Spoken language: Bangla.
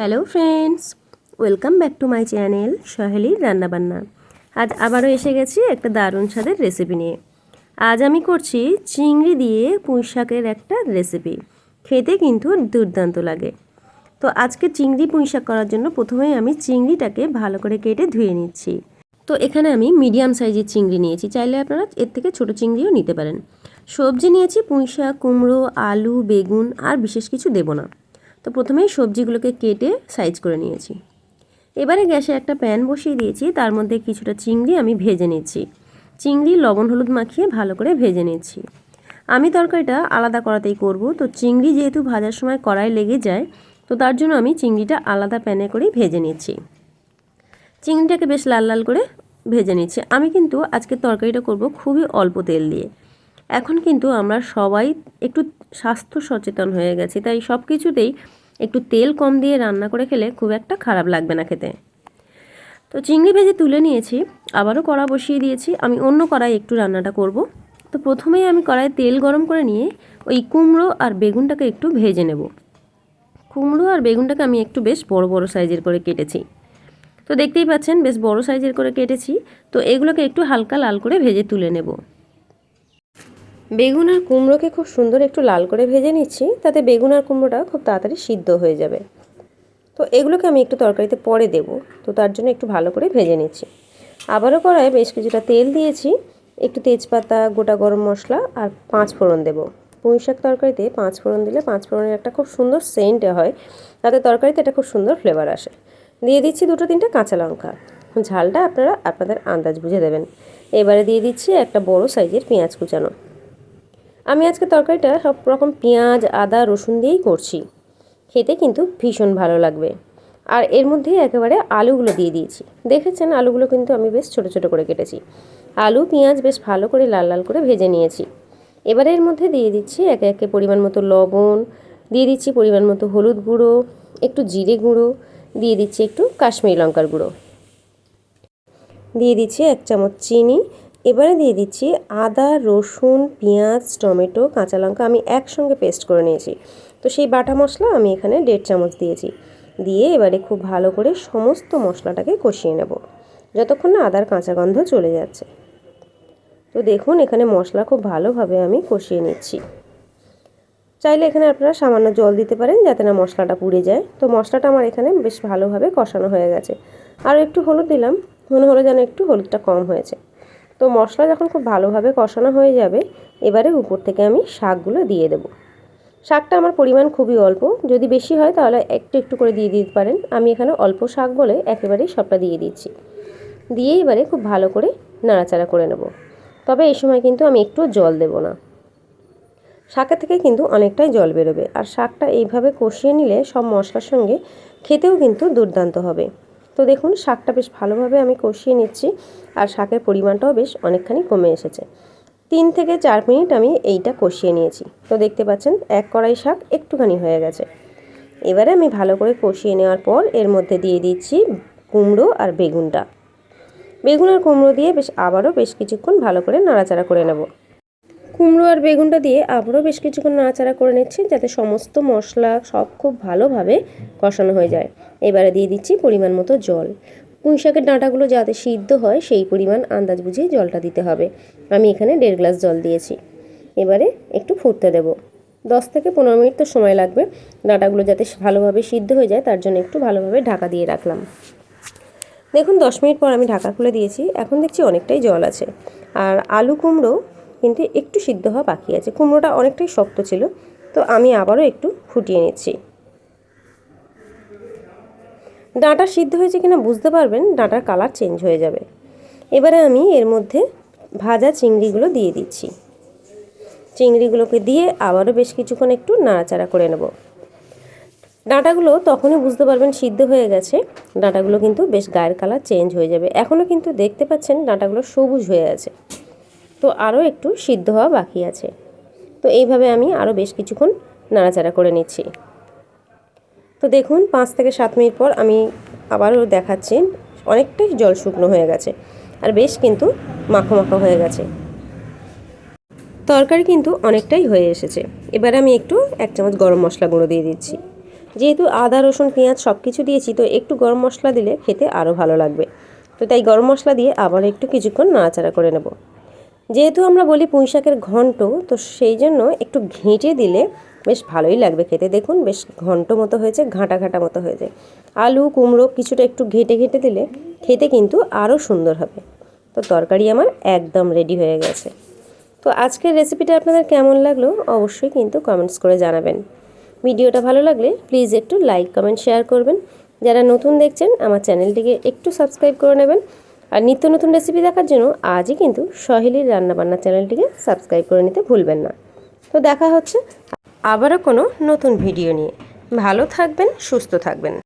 Hello friends welcome back to my channel সহেলির রান্নাবান্না আজ আবারও এসে গেছি একটা দারুণ স্বাদের রেসিপি নিয়ে। আজ আমি করছি চিংড়ি দিয়ে পুঁই শাকের একটা রেসিপি খেতে কিন্তু দুর্দান্ত লাগে। তো আজকে চিংড়ি পুঁই শাক করার জন্য প্রথমেই আমি চিংড়িটাকে ভালো করে কেটে ধুয়ে নিচ্ছি। তো এখানে আমি মিডিয়াম সাইজের চিংড়ি নিয়েছি। চাইলে আপনারা এর থেকে ছোট চিংড়িও নিতে পারেন। সবজি নিয়েছি পুঁই শাক, কুমড়ো, আলু, বেগুন, আর বিশেষ কিছু দেবো না। তো প্রথমেই সবজিগুলোকে কেটে সাইজ করে নিয়েছি। এবারে গ্যাসে একটা প্যান বসিয়ে দিয়েছি, তার মধ্যে কিছুটা চিংড়ি আমি ভেজে নিচ্ছি। চিংড়ি, লবণ, হলুদ মাখিয়ে ভালো করে ভেজে নিচ্ছি। আমি তরকারিটা আলাদা করাতেই করব, তো চিংড়ি যেহেতু ভাজার সময় কড়াই লেগে যায়, তো তার জন্য আমি চিংড়িটা আলাদা প্যানে করেই ভেজে নিচ্ছি। চিংড়িটাকে বেশ লাল লাল করে ভেজে নিচ্ছি। আমি কিন্তু আজকে তরকারিটা করব খুবই অল্প তেল দিয়ে। এখন কিন্তু আমরা সবাই একটু স্বাস্থ্য সচেতন হয়ে গেছি, তাই সব কিছুতেই একটু তেল কম দিয়ে রান্না করে খেলে খুব একটা খারাপ লাগবে না খেতে। তো চিংড়ি ভেজে তুলে নিয়েছি, আবারও কড়া বসিয়ে দিয়েছি, আমি অন্য কড়াই একটু রান্নাটা করব। তো প্রথমেই আমি কড়াইয়ে তেল গরম করে নিয়ে ওই কুমড়ো আর বেগুনটাকে একটু ভেজে নেব। কুমড়ো আর বেগুনটাকে আমি একটু বেশ বড় বড় সাইজের করে কেটেছি। তো দেখতেই পাচ্ছেন, বেশ বড় সাইজের করে কেটেছি, তো এগুলোকে একটু হালকা লাল করে ভেজে তুলে নেব। বেগুন আর কুমড়োকে খুব সুন্দর একটু লাল করে ভেজে নিচ্ছি, তাতে বেগুন আর কুমড়োটা খুব তাড়াতাড়ি সিদ্ধ হয়ে যাবে। তো এগুলোকে আমি একটু তরকারিতে পরে দেব, তো তার জন্য একটু ভালো করে ভেজে নিচ্ছি। আবারও কড়ায় বেশ কিছুটা তেল দিয়েছি, একটু তেজপাতা, গোটা গরম মশলা আর পাঁচ ফোড়ন দেবো। পুঁই শাক তরকারিতে পাঁচ ফোড়ন দিলে পাঁচ ফোড়নের একটা খুব সুন্দর সেন্ট হয়, তাতে তরকারিতে একটা খুব সুন্দর ফ্লেভার আসে। দিয়ে দিচ্ছি দুটো তিনটে কাঁচা লঙ্কা। ঝালটা আপনারা আপনাদের আন্দাজ বুঝে দেবেন। এবারে দিয়ে দিচ্ছি একটা বড় সাইজের পেঁয়াজ কুচানো। আমি আজকে তরকারিটা সব রকম পেঁয়াজ, আদা, রসুন দিয়েই করছি। খেতে কিন্তু ভীষণ ভালো লাগবে। আর এর মধ্যেই একেবারে আলুগুলো দিয়ে দিয়েছি। দেখেছেন, আলুগুলো কিন্তু আমি বেশ ছোট ছোট করে কেটেছি। আলু, পেঁয়াজ বেশ ভালো করে লাল লাল করে ভেজে নিয়েছি। এবারে এর মধ্যে দিয়ে দিচ্ছি একে একে পরিমাণ মতো লবণ, দিয়ে দিচ্ছি পরিমাণ মতো হলুদ গুঁড়ো, একটু জিরে গুঁড়ো, দিয়ে দিচ্ছি একটু কাশ্মীরি লঙ্কার গুঁড়ো। দিয়ে দিচ্ছি এক চামচ চিনি এবারে দিয়ে দিচ্ছি আদা, রসুন, পেঁয়াজ, টমেটো, কাঁচা লঙ্কা আমি একসঙ্গে পেস্ট করে নিয়েছি। তো সেই বাটা মশলা আমি এখানে দেড় চামচ দিয়েছি। দিয়ে এবারে খুব ভালো করে সমস্ত মশলাটাকে কষিয়ে নেব, যতক্ষণ না আদার কাঁচা গন্ধ চলে যাচ্ছে। তো দেখুন, এখানে মশলা খুব ভালোভাবে আমি কষিয়ে নিচ্ছি। চাইলে এখানে আপনারা সামান্য জল দিতে পারেন যাতে না মশলাটা পুড়ে যায়। তো মশলাটা আমার এখানে বেশ ভালোভাবে কষানো হয়ে গেছে। আর একটু হলুদ দিলাম। মনে হলো যেন একটু হলুদটা কম হয়েছে। তো মশলা যখন খুব ভালোভাবে কষানো হয়ে যাবে, এবারে উপর থেকে আমি শাকগুলো দিয়ে দেবো। শাকটা আমার পরিমাণ খুবই অল্প, যদি বেশি হয় তাহলে একটু একটু করে দিয়ে দিতে পারেন। আমি এখানে অল্প শাক বলে একেবারেই সবটা দিয়ে দিচ্ছি। দিয়ে এবারে খুব ভালো করে নাড়াচাড়া করে নেব। তবে এই সময় কিন্তু আমি একটু জল দেব না। শাকের থেকে কিন্তু অনেকটাই জল বেরোবে। আর শাকটা এইভাবে কষিয়ে নিলে সব মশলার সঙ্গে খেতেও কিন্তু দুর্দান্ত হবে। তো দেখুন, শাকটা বেশ ভালোভাবে আমি কষিয়ে নিচ্ছি আর শাকের পরিমাণটাও বেশ অনেকখানি কমে এসেছে। তিন থেকে চার মিনিট আমি এইটা কষিয়ে নিয়েছি। তো দেখতে পাচ্ছেন, এক কড়াই শাক একটুখানি হয়ে গেছে। এবারে আমি ভালো করে কষিয়ে নেওয়ার পর এর মধ্যে দিয়ে দিচ্ছি কুমড়ো আর বেগুনটা। বেগুন আর কুমড়ো দিয়ে বেশ আবারও বেশ কিছুক্ষণ ভালো করে নাড়াচাড়া করে নেব। কুমড়ো আর বেগুনটা দিয়ে আবারও বেশ কিছুক্ষণ নাড়াচাড়া করে নিচ্ছি যাতে সমস্ত মশলা সব খুব ভালোভাবে কষানো হয়ে যায়। এবারে দিয়ে দিচ্ছি পরিমাণ মতো জল। পুঁই শাকের ডাঁটাগুলো যাতে সিদ্ধ হয়, সেই পরিমাণ আন্দাজ বুঝিয়ে জলটা দিতে হবে। আমি এখানে দেড় গ্লাস জল দিয়েছি। এবারে একটু ফুটতে দেব। দশ থেকে পনেরো মিনিট তো সময় লাগবে। ডাঁটাগুলো যাতে ভালোভাবে সিদ্ধ হয়ে যায়, তার জন্য একটু ভালোভাবে ঢাকা দিয়ে রাখলাম। দেখুন, দশ মিনিট পর আমি ঢাকা খুলে দিয়েছি। এখন দেখছি অনেকটাই জল আছে। আর আলু কুমড়ো কিন্তু একটু সিদ্ধ হওয়া বাকি আছে। কুমড়োটা অনেকটাই শক্ত ছিল। তো আমি আবারও একটু ফুটিয়ে নিচ্ছি। ডাঁটা সিদ্ধ হয়েছে কিনা বুঝতে পারবেন, ডাঁটার কালার চেঞ্জ হয়ে যাবে। এবারে আমি এর মধ্যে ভাজা চিংড়িগুলো দিয়ে দিচ্ছি। চিংড়িগুলোকে দিয়ে আবারও বেশ কিছুক্ষণ একটু নাড়াচাড়া করে নেব। ডাঁটাগুলো তখনই বুঝতে পারবেন সিদ্ধ হয়ে গেছে। ডাঁটাগুলো কিন্তু বেশ গায়ের কালার চেঞ্জ হয়ে যাবে। এখনও কিন্তু দেখতে পাচ্ছেন ডাঁটাগুলো সবুজ হয়ে আছে। তো আরও একটু সিদ্ধ হওয়া বাকি আছে। তো এইভাবে আমি আরও বেশ কিছুক্ষণ নাড়াচাড়া করে নিচ্ছি। তো দেখুন, পাঁচ থেকে সাত মিনিট পর আমি আবারও দেখাচ্ছি। অনেকটাই জল শুকনো হয়ে গেছে। আর বেশ কিন্তু মাখো মাখো হয়ে গেছে। তরকারি কিন্তু অনেকটাই হয়ে এসেছে। এবার আমি একটু এক চামচ গরম মশলা গুঁড়ো দিয়ে দিচ্ছি। যেহেতু আদা, রসুন, পেঁয়াজ সব কিছু দিয়েছি, তো একটু গরম মশলা দিলে খেতে আরও ভালো লাগবে। তো তাই গরম মশলা দিয়ে আবার একটু কিছুক্ষণ নাড়াচাড়া করে নেব। যেহেতু আমরা বলি পুঁই শাকের ঘন্ট, তো সেই জন্য একটু ঘেঁটে দিলে বেশ ভালোই লাগবে খেতে। দেখুন, বেশ ঘন্ট মতো হয়েছে, ঘাঁটা ঘাঁটা মতো হয়েছে। আলু, কুমড়ো কিছুটা একটু ঘেঁটে ঘেঁটে দিলে খেতে কিন্তু আরও সুন্দর হবে। তো তরকারি আমার একদম রেডি হয়ে গেছে। তো আজকের রেসিপিটা আপনাদের কেমন লাগল অবশ্যই কিন্তু কমেন্টস করে জানাবেন। ভিডিওটা ভালো লাগলে প্লিজ একটু লাইক কমেন্ট শেয়ার করবেন। যারা নতুন দেখছেন, আমার চ্যানেলটিকে একটু সাবস্ক্রাইব করে নেবেন। আর নিত্য নতুন রেসিপি দেখার জন্য আজই কিন্তু সহেলির রান্নাবান্না চ্যানেলটিকে সাবস্ক্রাইব করে নিতে ভুলবেন না। তো দেখা হচ্ছে আবারও কোনো নতুন ভিডিও নিয়ে। ভালো থাকবেন সুস্থ থাকবেন।